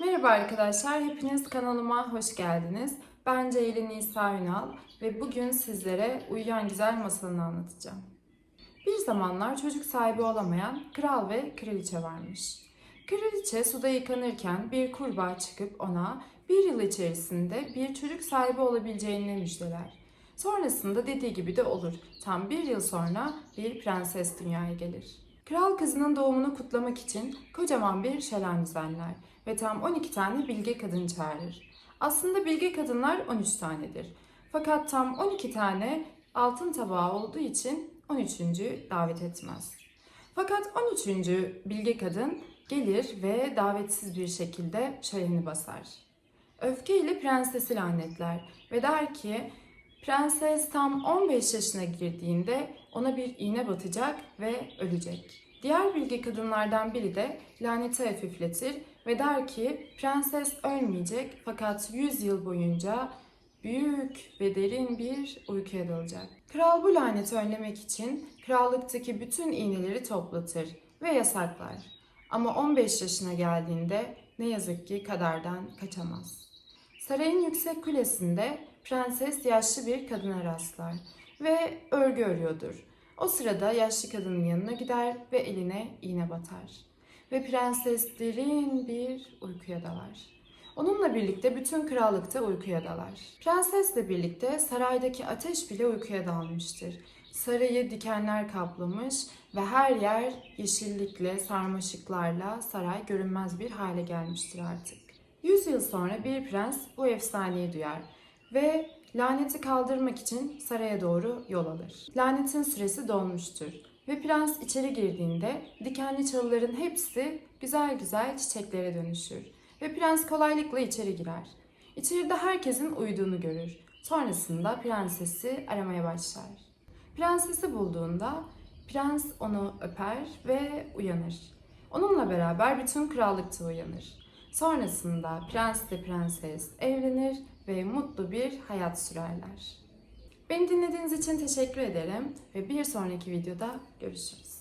Merhaba arkadaşlar, hepiniz kanalıma hoş geldiniz. Ben Ceylin Nisa Ünal ve bugün sizlere Uyuyan Güzel masalını anlatacağım. Bir zamanlar çocuk sahibi olamayan kral ve kraliçe varmış. Kraliçe suda yıkanırken bir kurbağa çıkıp ona bir yıl içerisinde bir çocuk sahibi olabileceğini müjdeler. Sonrasında dediği gibi de olur. Tam bir yıl sonra bir prenses dünyaya gelir. Kral kızının doğumunu kutlamak için kocaman bir şölen düzenler ve tam 12 tane bilge kadın çağırır. Aslında bilge kadınlar 13 tanedir. Fakat tam 12 tane altın tabağı olduğu için 13. davet etmez. Fakat 13. bilge kadın gelir ve davetsiz bir şekilde şöleni basar. Öfkeyle prensesi lanetler ve der ki prenses tam 15 yaşına girdiğinde ona bir iğne batacak ve ölecek. Diğer bilge kadınlardan biri de laneti hafifletir ve der ki prenses ölmeyecek fakat 100 yıl boyunca büyük ve derin bir uykuya dalacak. Kral bu laneti önlemek için krallıktaki bütün iğneleri toplatır ve yasaklar. Ama 15 yaşına geldiğinde ne yazık ki kaderden kaçamaz. Sarayın yüksek kulesinde prenses yaşlı bir kadına rastlar ve örgü örüyordur. O sırada yaşlı kadının yanına gider ve eline iğne batar. Ve prenses derin bir uykuya dalar. Onunla birlikte bütün krallıkta uykuya dalar. Prensesle birlikte saraydaki ateş bile uykuya dalmıştır. Sarayı dikenler kaplamış ve her yer yeşillikle, sarmaşıklarla saray görünmez bir hale gelmiştir artık. Yüz yıl sonra bir prens bu efsaneyi duyar ve laneti kaldırmak için saraya doğru yol alır. Lanetin süresi dolmuştur ve prens içeri girdiğinde dikenli çalıların hepsi güzel güzel çiçeklere dönüşür ve prens kolaylıkla içeri girer. İçeride herkesin uyuduğunu görür. Sonrasında prensesi aramaya başlar. Prensesi bulduğunda prens onu öper ve uyanır. Onunla beraber bütün krallıkta uyanır. Sonrasında prens ile prenses evlenir ve mutlu bir hayat sürerler. Beni dinlediğiniz için teşekkür ederim ve bir sonraki videoda görüşürüz.